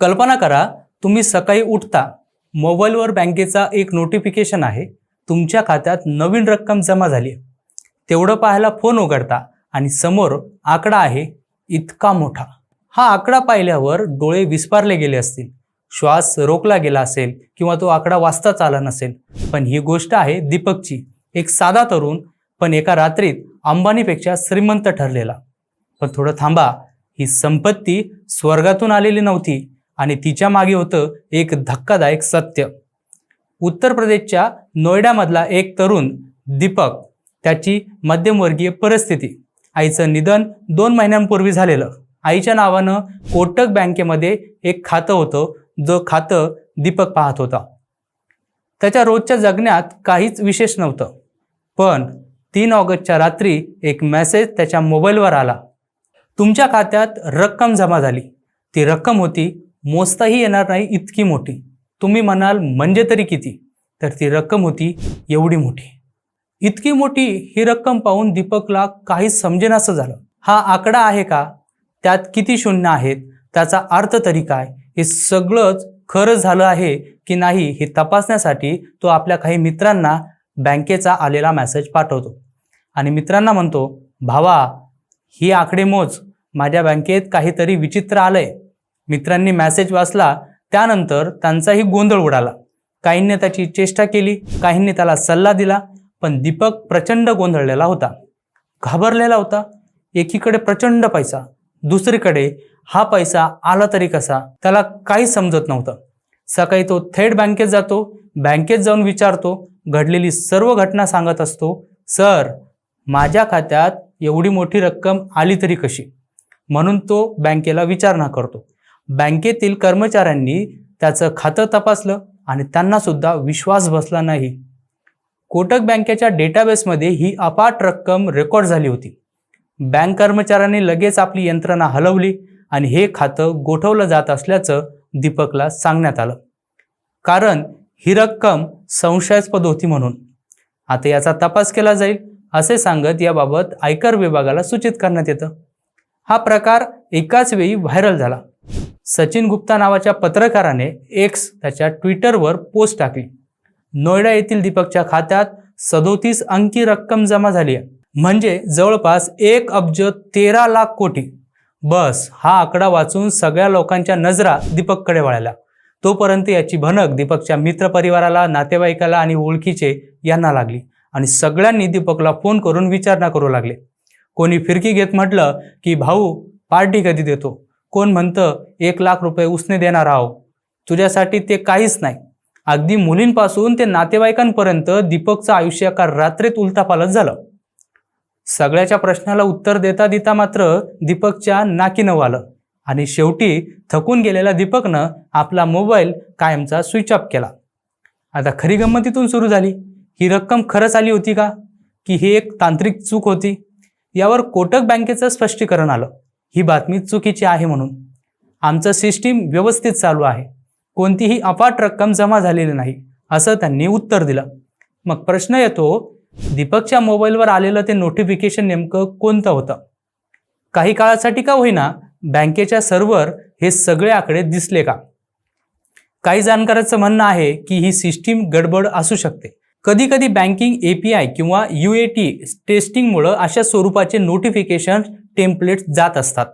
कल्पना करा तुम्ही सकाळी उठता मोबाईलवर बँकेचा एक नोटिफिकेशन आहे तुमच्या खात्यात नवीन रक्कम जमा झाली तेवढं पाहायला फोन उघडता आणि समोर आकडा आहे इतका मोठा. हा आकडा पाहिल्यावर डोळे विस्पारले गेले असतील श्वास रोखला गेला असेल किंवा तो आकडा वाचताच आला नसेल. पण ही गोष्ट आहे दीपकची एक साधा तरुण पण एका रात्रीत अंबानीपेक्षा श्रीमंत ठरलेला. पण थोडं थांबा ही संपत्ती स्वर्गातून आलेली नव्हती आणि तिच्यामागे होतं एक धक्कादायक सत्य. उत्तर प्रदेशच्या नोएडामधला एक तरुण दीपक त्याची मध्यमवर्गीय परिस्थिती. आईचं निधन दोन महिन्यांपूर्वी झालेलं. आईच्या नावानं कोटक बँकेमध्ये एक खातं होतं जो खातं दीपक पाहत होता. त्याच्या रोजच्या जगण्यात काहीच विशेष नव्हतं. पण तीन ऑगस्टच्या रात्री एक मेसेज त्याच्या मोबाईलवर आला. तुमच्या खात्यात रक्कम जमा झाली. ती रक्कम होती मोजताही येणार नाही इतकी मोठी. तुम्ही म्हणाल म्हणजे तरी किती? तर ती रक्कम होती एवढी मोठी. इतकी मोठी ही रक्कम पाहून दीपकला काहीच समजेनासं झालं. हा आकडा आहे का? त्यात किती शून्य आहेत? त्याचा अर्थ तरी काय? हे सगळंच खरं झालं आहे की नाही हे तपासण्यासाठी तो आपल्या काही मित्रांना बँकेचा आलेला मेसेज पाठवतो. आणि मित्रांना म्हणतो भावा ही आकडेमोज माझ्या बँकेत काहीतरी विचित्र आलं आहे मित्रांनी मेसेज वाचला त्यानंतर त्यांचाही गोंधळ उडाला. काहींनी त्याची चेष्टा केली काहींनी त्याला सल्ला दिला पण दीपक प्रचंड गोंधळलेला होता. घाबरलेला होता. एकीकडे प्रचंड पैसा दुसरीकडे हा पैसा आला तरी कसा त्याला काहीच समजत नव्हतं. सकाळी तो थेट बँकेत जातो बँकेत जाऊन विचारतो घडलेली सर्व घटना सांगत असतो सर माझ्या खात्यात एवढी मोठी रक्कम आली तरी कशी? म्हणून तो बँकेला विचारणा करतो. बँकेतील कर्मचाऱ्यांनी त्याचं खातं तपासलं आणि त्यांनासुद्धा विश्वास बसला नाही. कोटक बँकेच्या डेटाबेसमध्ये ही अपाट रक्कम रेकॉर्ड झाली होती. बँक कर्मचाऱ्यांनी लगेच आपली यंत्रणा हलवली आणि हे खातं गोठवलं जात असल्याचं दीपकला सांगण्यात आलं. कारण ही रक्कम संशयास्पद होती म्हणून. आता याचा तपास केला जाईल असे सांगत याबाबत आयकर विभागाला सूचित करण्यात येतं. हा प्रकार एकाच वेळी व्हायरल झाला. सचिन गुप्ता नावाच्या पत्रकाराने एक्स त्याच्या ट्विटरवर पोस्ट टाकली. नोएडा येथील दीपकच्या खात्यात सदोतीस अंकी रक्कम जमा झाली आहे. म्हणजे जवळपास एक अब्ज तेरा लाख कोटी. बस हा आकडा वाचून सगळ्या लोकांच्या नजरा दीपककडे वळाल्या. तोपर्यंत याची भनक दीपकच्या मित्रपरिवाराला नातेवाईकाला आणि ओळखीचे यांना लागली आणि सगळ्यांनी दीपकला फोन करून विचारणा करू लागले. कोणी फिरकी घेत म्हटलं की भाऊ पार्टी कधी देतो? कोण म्हणतं एक लाख रुपये उसने देणार आहो तुझ्यासाठी ते काहीच नाही. अगदी मुलींपासून ते नातेवाईकांपर्यंत दीपकचं आयुष्य एका रात्रीत उलथापालत झालं. सगळ्याच्या प्रश्नाला उत्तर देता देता मात्र दीपकच्या नाकीनं आलं आणि शेवटी थकून गेलेल्या दीपकनं आपला मोबाईल कायमचा स्विच ऑफ केला. आता खरी गंमतीतून सुरू झाली. ही रक्कम खरंच आली होती का? की ही एक तांत्रिक चूक होती? यावर कोटक बँकेचं स्पष्टीकरण आलं. ही बातमी चुकीची आहे म्हणून. आमचं सिस्टीम व्यवस्थित चालू आहे. कोणतीही अफाट रक्कम जमा झालेली नाही असं त्यांनी उत्तर दिलं. मग प्रश्न येतो दीपकच्या मोबाईलवर आलेलं ते नोटिफिकेशन नेमकं कोणतं होतं? काही काळासाठी का होईना बँकेच्या सर्व्हर हे सगळे आकडे दिसले का? काही जाणकाराचं म्हणणं आहे की ही सिस्टीम गडबड असू शकते. कधी कधी बँकिंग एपीआय किंवा यू ए टी टेस्टिंगमुळं अशा स्वरूपाचे नोटिफिकेशन टेम्पलेट जात असतात.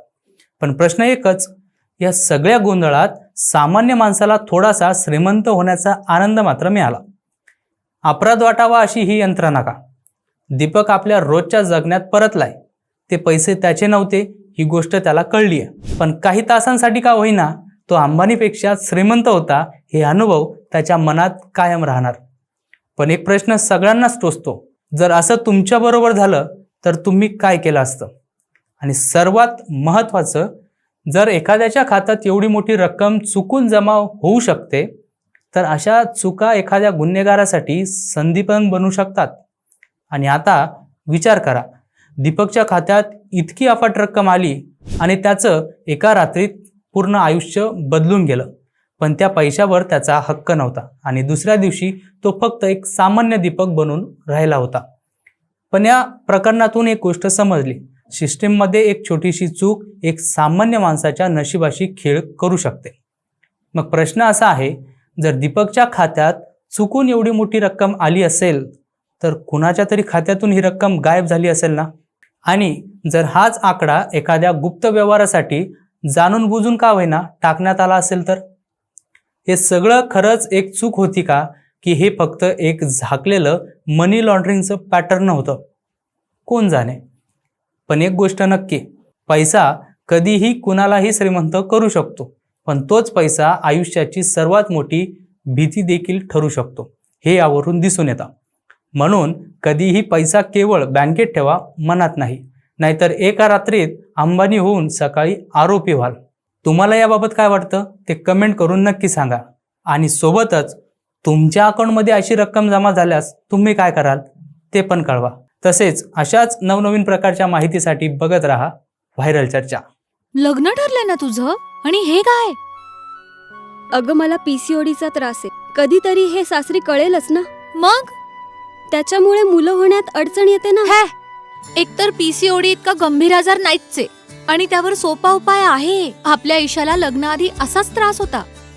पण प्रश्न एकच या सगळ्या गोंधळात सामान्य माणसाला थोडासा श्रीमंत होण्याचा आनंद मात्र मिळाला. अपराध वाटावा अशी ही यंत्रणा का दीपक आपल्या रोजच्या जगण्यात परतलाय. ते पैसे त्याचे नव्हते ही गोष्ट त्याला कळली आहे पण काही तासांसाठी का होईना तो अंबानीपेक्षा श्रीमंत होता हे अनुभव त्याच्या मनात कायम राहणार. पण एक प्रश्न सगळ्यांनाच टोचतो. जर असं तुमच्याबरोबर झालं तर तुम्ही काय केलं असतं? आणि सर्वात महत्त्वाचं जर एखाद्याच्या खात्यात एवढी मोठी रक्कम चुकून जमा होऊ शकते तर अशा चुका एखाद्या गुन्हेगारासाठी संधी पण बनू शकतात. आणि आता विचार करा दीपकच्या खात्यात इतकी अफाट रक्कम आली आणि त्याचं एका रात्रीत पूर्ण आयुष्य बदलून गेलं पण त्या पैशावर त्याचा हक्क नव्हता आणि दुसऱ्या दिवशी तो फक्त एक सामान्य दीपक बनून राहिला होता. पण या प्रकरणातून एक गोष्ट समजली सिस्टीममध्ये एक छोटीशी चूक एक सामान्य माणसाच्या नशिबाशी खेळ करू शकते. मग प्रश्न असा आहे जर दीपकच्या खात्यात चुकून एवढी मोठी रक्कम आली असेल तर कुणाच्या तरी खात्यातून ही रक्कम गायब झाली असेल ना? आणि जर हाच आकडा एखाद्या गुप्त व्यवहारासाठी जाणून बुजून का होईना टाकण्यात आला असेल तर? हे सगळं खरंच एक चूक होती का की हे फक्त एक झाकलेलं मनी लॉन्ड्रिंगचं पॅटर्न होतं कोण जाणे? पण एक गोष्ट नक्की पैसा कधीही कुणालाही श्रीमंत करू शकतो पण तोच पैसा आयुष्याची सर्वात मोठी भीती देखील ठरू शकतो हे यावरून दिसून येतं. म्हणून कधीही पैसा केवळ बँकेत ठेवा मनात नाही. नाहीतर एका रात्रीत अंबानी होऊन सकाळी आरोपी व्हाल. तुम्हाला याबाबत काय वाटतं? ते कमेंट करून नक्की सांगा. आणि सोबतच तुमच्या अकाउंटमध्ये अशी रक्कम जमा झाल्यास तुम्ही काय कराल? ते पण कळवा. तसेच अशाच नवनवीन प्रकारच्या माहितीसाठी बघत राहा व्हायरल चर्चा. लग्न ठरलंय ना तुझं? आणि हे काय? अगं मला पीसीओडीचा त्रास आहे. कधीतरी हे सासरी कळेलच ना? मग? त्याच्यामुळे मुलं होण्यात अडचण येते ना? हे! एकतर पीसीओडी इतका गंभीर आजार नाहीच आहे आणि त्यावर सोपा उपाय आहे. आपल्या ईशाला लग्नाआधी असाच त्रास होता.